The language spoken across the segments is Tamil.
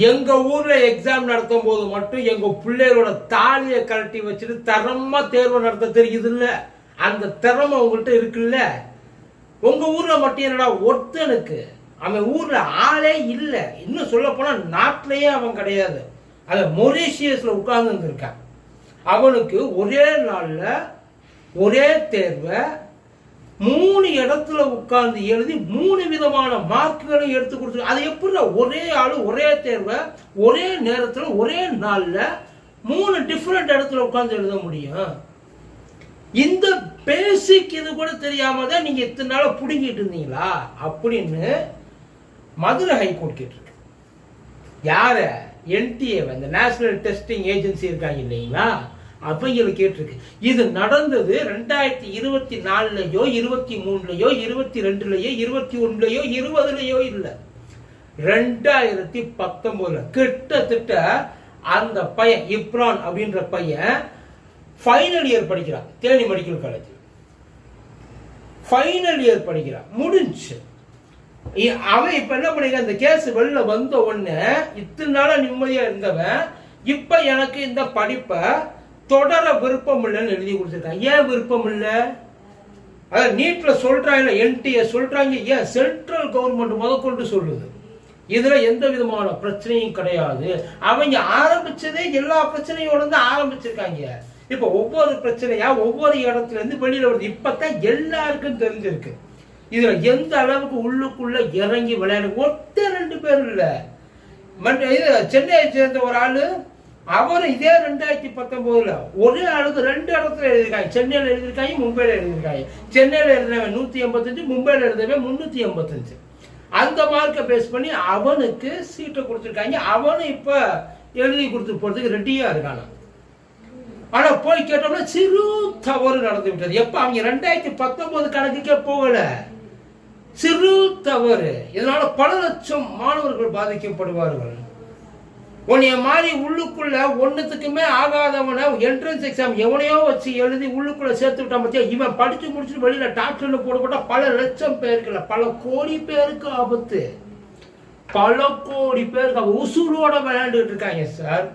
எங்க ஊர்ல எக்ஸாம் நடத்தும் போது மட்டும் எங்க பிள்ளைகளோட தாலியை கழட்டி வச்சுட்டு தரமா தேர்வு நடத்த தெரியுது இல்ல அந்த திறமை உங்கள்கிட்ட இருக்குல்ல? உங்க ஊர்ல மட்டும் என்னடா ஒருத்தனுக்கு? அவன் ஊர்ல ஆளே இல்ல. இன்னும் சொல்ல போனா நாட்டிலேயே அவன் கிடையாது. அவன் மொரீஷியஸில் உட்கார்ந்து இருக்கான் அவனுக்கு ஒரே நாள்ல ஒரே தேர்வை மூணு இடத்துல உட்கார்ந்து எழுதி மூணு விதமான மார்க்குகளை எடுத்து கொடுத்து அது எப்படி ஒரே ஆள் ஒரே தேர்வை ஒரே நேரத்தில் ஒரே நாளில் மூணு டிஃப்ரெண்ட் இடத்துல உட்கார்ந்து எழுத முடியும். இந்த பேசிக் இது கூட தெரியாம தான் நீங்க இத்தனை நாள புடுங்கிட்டு இருந்தீங்களா? அப்படின்னு மதுரை ஹைகோர்ட் கேட்டிருக்கு. யார? என்டிஏ இந்த நேஷனல் டெஸ்டிங் ஏஜென்சி இருக்காங்க இல்லைங்களா? அவையில் கேட்டிருக்கு. இது நடந்தது ரெண்டாயிரத்தி இருபத்தி நாலுலயோ இருபத்தி மூணுலயோ இருபத்தி ரெண்டுலயோ இருபத்தி ஒண்ணுலயோ இருபதுலயோ இல்லை. ரெண்டாயிரத்தி பத்தொன்பதுல கிட்டத்தட்ட அந்த பையன் இப்ரான் அப்படின்ற பையன் ஃபைனல் இயர் படிக்கிறான். Theni medical college final year படிக்கிறான். முடிஞ்சு. அவன் இப்ப என்ன பண்ணிருக்கான் இந்த கேஸ் வெளில வந்த உடனே இத்தனை நாளா நிம்மதியா இருந்தவன். இப்ப எனக்கு இந்த படிப்பை தொடர விருப்பம் இல்லைன்னு எழுதி கொடுத்துருக்காங்க. ஏன் விருப்பம் இல்லை அதான் நீட்ல சொல்றாங்க என்டிஏ சொல்றாங்க. ஏன் சென்ட்ரல் கவர்மெண்ட் முதற்கொண்டு சொல்லுது? இதுல எந்த விதமான பிரச்சனையும் கிடையாது. அவங்க ஆரம்பிச்சதே எல்லா பிரச்சனையோட தான் ஆரம்பிச்சிருக்காங்க. இப்ப ஒவ்வொரு பிரச்சனையா ஒவ்வொரு இடத்துல இருந்து வெளியில வருது. இப்பதான் எல்லாருக்கும் தெரிஞ்சிருக்கு. இதுல எந்த அளவுக்கு உள்ளுக்குள்ள இறங்கி விளையாடு ஒத்த ரெண்டு பேர் இல்ல. சென்னையை சேர்ந்த ஒரு ஆளு அவர் இதே ரெண்டாயிரத்தி பத்தொன்பதுல ஒரே அளவுக்கு ரெண்டு இடத்துல எழுதியிருக்காங்க. சென்னையில் எழுதியிருக்காங்க மும்பையில் எழுதியிருக்காங்க. சென்னையில் எழுதினவன் நூத்தி எண்பத்தஞ்சு மும்பையில் எழுதினவன் முந்நூற்றி எண்பத்தஞ்சு. அந்த மார்க்கை பேஸ் பண்ணி அவனுக்கு சீட்டை கொடுத்துருக்காங்க. அவனும் இப்ப எழுதி கொடுத்து போறதுக்கு ரெடியா இருக்கான? ஆனா போய் கேட்டோம்னா சிறு தவறு நடந்து விட்டது. எப்ப? அவங்க ரெண்டாயிரத்தி பத்தொன்பது கணக்குக்கே போகல. சிறு தவறு. இதனால பல லட்சம் மாணவர்கள் பாதிக்கப்படுவார்கள். உன்னைய மாதிரி உள்ளுக்குள்ள ஒன்றுத்துக்குமே ஆகாதவனை என்ட்ரன்ஸ் எக்ஸாம் எவனையோ வச்சு எழுதி உள்ளுக்குள்ள சேர்த்து விட்டான் பத்தியா? இவன் படிச்சு முடிச்சுட்டு வெளியில டாக்டர்னு போடப்பட்ட பல லட்சம் பேருக்கு இல்லை பல கோடி பேருக்கு ஆபத்து. பல கோடி பேருக்கு அவ உசுரோட விளையாண்டுட்டு இருக்காங்க சார்.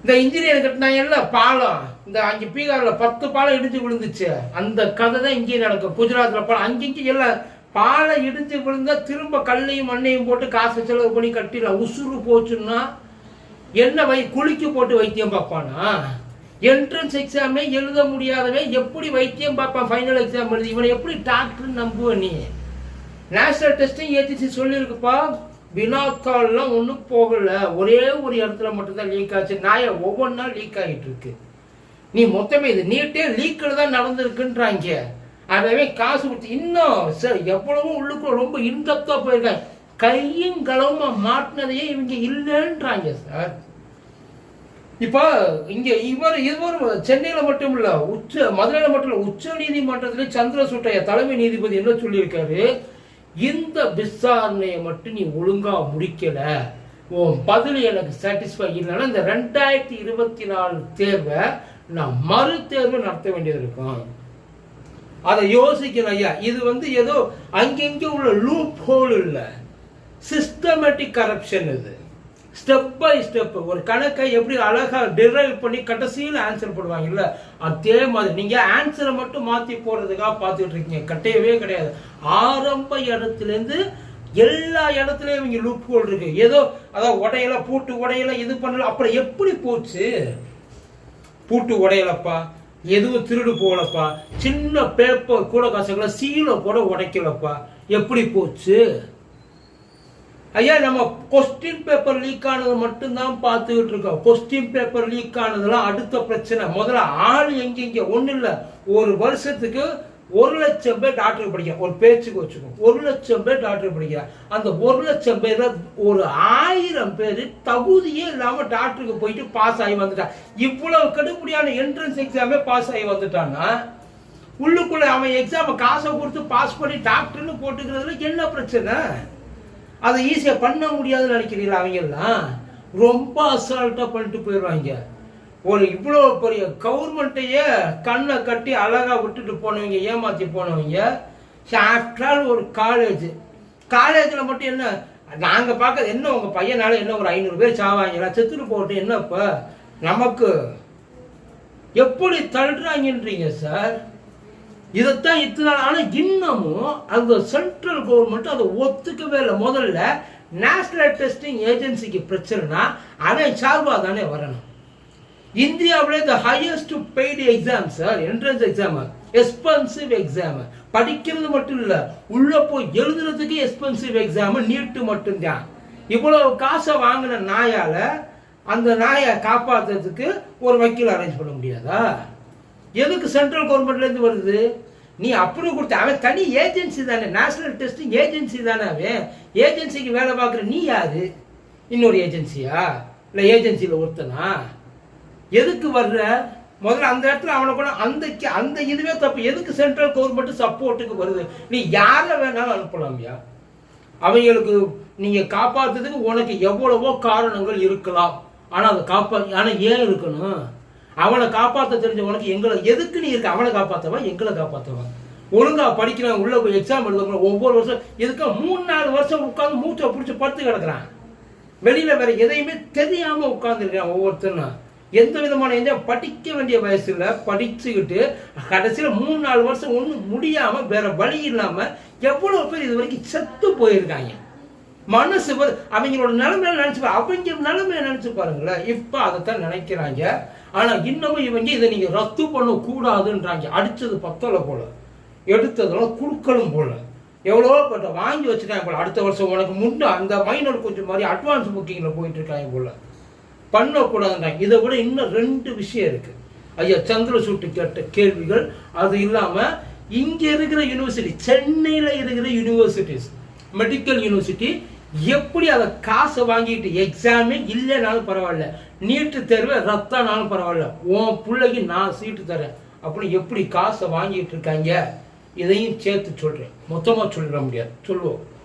இந்த இன்ஜினியர் கட்டினாங்கல்ல பாலம். இந்த அஞ்சு பீகார்ல பத்து பாலம் இடிஞ்சு விழுந்துச்சு. அந்த கதை தான் இங்கேயும் நடக்கும். குஜராத்ல பாலம் அங்கங்க எல்லாம் பாலை இடிஞ்சு விழுந்தா திரும்ப கல்லையும் மண்ணையும் போட்டு காசு செலவு பண்ணி கட்டிடலாம். உசுறு போச்சுன்னா என்ன வை குளிக்கு போட்டு வைத்தியம் பார்ப்பானா? என்ட்ரன்ஸ் எக்ஸாமே எழுத முடியாதவன் எப்படி வைத்தியம் பார்ப்பான்? ஃபைனல் எக்ஸாம் எழுதி இவனை எப்படி டாக்டர் நம்புவ நீ? நேஷனல் டெஸ்டிங் ஏஜென்சி சொல்லியிருக்குப்பா. வினாத்தாள்லாம் ஒன்றும் போகல. ஒரே ஒரு இடத்துல மட்டும்தான் லீக் ஆச்சு. நாயை ஒவ்வொன்றா லீக் ஆகிட்டு இருக்கு. நீ மொத்தமே இது நீட்டே லீக்கில் தான் நடந்திருக்குன்றாங்க. அதவே காசு கொடுத்து இன்னும் சார் எவ்வளவோ உள்ளுக்குள்ள ரொம்ப இன்டப்தா போயிருக்காங்க. கையும் களவுமா மாட்டினதையே இவங்க இல்லைன்றாங்க சார். இப்போ இங்கே இவர் இவர் சென்னையில மட்டும் இல்லை உச்ச மதுரையில் மட்டும் இல்ல உச்ச நீதிமன்றத்திலே சந்திரசூட்டைய தலைமை நீதிபதி என்ன சொல்லியிருக்காரு? இந்த விசாரணையை மட்டும் நீ ஒழுங்கா முடிக்கலை. உன் பதில் எனக்கு சாட்டிஸ்ஃபை இல்லைன்னா இந்த ரெண்டாயிரத்தி இருபத்தி நாலு தேர்வை நான் மறு தேர்வு நடத்த வேண்டியது இருக்கும். அதை யோசிக்கணும் ஐயா. இது வந்து ஏதோ அங்கெங்கே உள்ள லூப் ஹோல் இல்லை. சிஸ்டமேட்டிக் கரப்ஷன் இது. ஸ்டெப் பை ஸ்டெப் ஒரு கணக்கை எப்படி அழகாக டிரைவ் பண்ணி கடைசியில் ஆன்சர் போடுவாங்கல்ல? அதே மாதிரி. நீங்கள் ஆன்சரை மட்டும் மாற்றி போடுறதுக்காக பார்த்துட்டு இருக்கீங்க. கட்டையவே கிடையாது. ஆரம்ப இடத்துலேருந்து எல்லா இடத்துலையும் இவங்க லூப் ஹோல் இருக்கு. ஏதோ அதான் உடையல பூட்டு உடையல இது பண்ணல. அப்புறம் எப்படி போச்சு? பூட்டு உடையலப்பா. எதுவும் திருடு போகலப்பா. சின்ன பேப்பர் கூட காசுகளை சீலை கூட உடைக்கலப்பா. எப்படி போச்சு? ஐயா நம்ம கொஸ்டின் பேப்பர் லீக் ஆனது மட்டும்தான் பார்த்துக்கிட்டு இருக்கோம். கொஸ்டின் பேப்பர் லீக் ஆனதுலாம் அடுத்த பிரச்சனை. முதல்ல ஆள் எங்கெங்க? ஒன்றும் இல்லை ஒரு வருஷத்துக்கு ஒரு லட்சம் பேர் டாக்டர் படிக்கிறான் ஒரு பேச்சுக்கு வச்சுக்கோ ஒரு லட்சம் பேர் டாக்டர் படிக்கிறார். அந்த ஒரு லட்சம் பேர்ல ஒரு ஆயிரம் பேர் தகுதியே இல்லாமல் டாக்டருக்கு போயிட்டு பாஸ் ஆகி வந்துட்டான் இவ்வளவு கடுப்படியான என்ட்ரன்ஸ் எக்ஸாமே பாஸ் ஆகி வந்துட்டான்னா உள்ளுக்குள்ள அவன் எக்ஸாமை காசை கொடுத்து பாஸ் பண்ணி டாக்டர்னு போட்டுக்கிறதுல என்ன பிரச்சனை? அதை ஈஸியாக பண்ண முடியாதுன்னு நினைக்கிறீங்களா அவங்க எல்லாம் ரொம்ப அசால்ட்டா பண்ணிட்டு போயிடுவாங்க ஒரு இவ்வளோ பெரிய கவர்மெண்ட்டையே கண்ணை கட்டி அழகா விட்டுட்டு போனவங்க ஏமாற்றி போனவங்க ஆஃப்டர் ஆல் ஒரு காலேஜ் காலேஜில் மட்டும் என்ன? நாங்கள் பார்க்க என்ன உங்கள் பையனால என்ன ஒரு ஐநூறு பேர் சாவாங்களா செத்துட்டு போட்டு என்ன இப்போ? நமக்கு எப்படி தள்ளுறாங்கன்றீங்க சார் இதைத்தான் இத்தனை ஆனால் இன்னமும் அந்த சென்ட்ரல் கவர்மெண்ட் அதை ஒத்துக்கவே இல்லை. முதல்ல நேஷனல் டெஸ்டிங் ஏஜென்சிக்கு பிரச்சனைனா அதை சார்பாக தானே வரணும். இந்தியாவிலே the highest paid exam sir entrance exam expensive exam படிக்கிறது மட்டும் இல்லை. உள்ள போய் எழுதுறதுக்கு எக்ஸ்பென்சிவ் எக்ஸாம் நீட்டு மட்டும்தான். இவ்வளவு காசை வாங்கின நாயால அந்த நாயை காப்பாற்றுறதுக்கு ஒரு வக்கீல் அரேஞ்ச் பண்ண முடியாதா? எதுக்கு சென்ட்ரல் கவர்மெண்ட்லேருந்து வருது? நீ அப்ரூவ் கொடுத்த அவன் தனி ஏஜென்சி தானே. நேஷனல் டெஸ்டிங் ஏஜென்சி தானே அவன். ஏஜென்சிக்கு வேலை பார்க்குற நீ யாரு? இன்னொரு ஏஜென்சியா இல்லை ஏஜென்சியில் ஒருத்தனா? எதுக்கு வர்ற? முதல்ல அந்த இடத்துல அவனை கூட அந்த கே- அந்த இதுவே தப்பு. எதுக்கு சென்ட்ரல் கவர்மெண்ட் சப்போர்ட்டுக்கு வருது? நீ யாரை வேணாலும் அனுப்பலாம்யா அவங்களுக்கு நீங்க காப்பாத்துறதுக்கு உனக்கு எவ்வளவோ காரணங்கள் இருக்கலாம். ஆனா அதை காப்பா ஆனா ஏன் இருக்கணும்? அவனை காப்பாற்ற தெரிஞ்ச உனக்கு எங்களை எதுக்கு நீ இருக்க? அவனை காப்பாத்தவா? எங்களை காப்பாத்தவா? ஒழுங்கா படிக்கிறான் உள்ள போய் எக்ஸாம் எழுதுறவங்க ஒவ்வொரு வருஷம் இதுக்கு மூணு நாலு வருஷம் உட்காந்து மூச்சை பிடிச்சி படுத்து கிடக்குறான். வெளியில வேற எதையுமே தெரியாம உட்கார்ந்துருக்கான் ஒவ்வொருத்தனும் எந்த விதமான எந்த படிக்க வேண்டிய வயசுல படிச்சுக்கிட்டு கடைசியில் மூணு நாலு வருஷம் ஒன்றும் முடியாம வேற வழி இல்லாம எவ்வளவு பேர் இது வரைக்கும் செத்து போயிருக்காங்க. மனசு அவங்களோட நிலைமையில நினைச்சு பா- அவங்க நிலைமையை நினைச்சு பாருங்களேன். இப்போ அதைத்தான் நினைக்கிறாங்க. ஆனா இன்னமும் இவங்க இதை நீங்க ரத்து பண்ண கூடாதுன்றாங்க அடிச்சது பத்தலை போல. எடுத்ததெல்லாம் குடுக்கலும் போல. எவ்வளோ பட்ட வாங்கி வச்சுருக்காங்க போல. அடுத்த வருஷம் உனக்கு முன்ன அந்த மைனர் கொஞ்சம் மாதிரி அட்வான்ஸ் புக்கிங்கில் போயிட்டு இருக்காங்க போல. பண்ணக்கூடாதுன்றாங்க. இதை விட இன்னும் ரெண்டு விஷயம் இருக்கு. ஐயா சந்திரசூட்டு கேட்ட கேள்விகள் அது இல்லாம இங்க இருக்கிற யூனிவர்சிட்டி சென்னையில இருக்கிற யூனிவர்சிட்டிஸ் மெடிக்கல் யூனிவர்சிட்டி எப்படி அதை காசை வாங்கிட்டு எக்ஸாமே இல்லைனாலும் பரவாயில்ல நீட்டு தேர்வை ரத்தானாலும் பரவாயில்ல உன் பிள்ளைக்கு நான் சீட்டு தரேன் அப்படின்னு எப்படி காசை வாங்கிட்டு இருக்காங்க? இதையும் சேர்த்து சொல்றேன். மொத்தமா சொல்லிட முடியாது. சொல்லுவோம்.